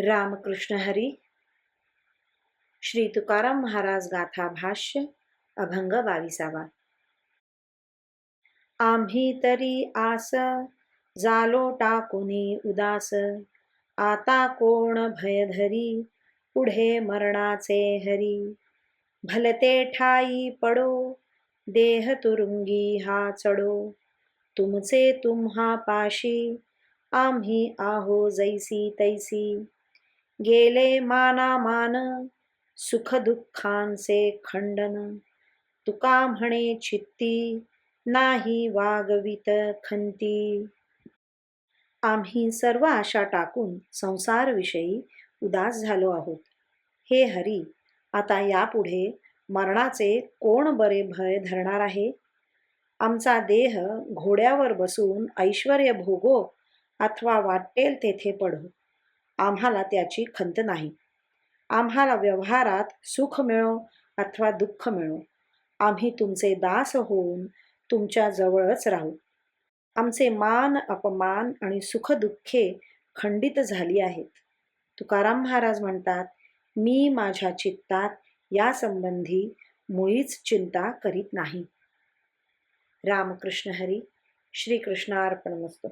रामकृष्ण हरी। श्री तुकाराम महाराज गाथा भाष्य अभंग बाविसावा। आम्ही तरी आस जालो टाकुनी उदास। आता कोण भयधरी पुढे मरणाचे हरी। भलते ठाई पडो देह तुरुंगी हा चढो। तुमचे तुम्हा पाशी आम्ही आहो जैसी तैसी। गेले मानामान सुख दुःखांचे खंडन. तुका म्हणे चित्ती नाही वागवित खंती. आम्ही सर्व आशा टाकून संसारविषयी उदास झालो आहोत. हे हरी आता यापुढे मरणाचे कोण बरे भय धरणार आहे? आमचा देह घोड्यावर बसून ऐश्वर भोगो अथवा वाटेल तेथे पडो. आम्हाला त्याची खंत नाही. आम्हाला व्यवहारात सुख मिळो अथवा दुःख मिळो. आम्ही तुमचे दास होऊन तुमच्या जवळच राहू. आमचे मान अपमान आणि सुखदुःखे खंडित झाली आहेत. तुकाराम महाराज म्हणतात मी माझ्या चित्तात यासंबंधी मुळीच चिंता करीत नाही. रामकृष्ण हरी श्रीकृष्णार्पण मस्त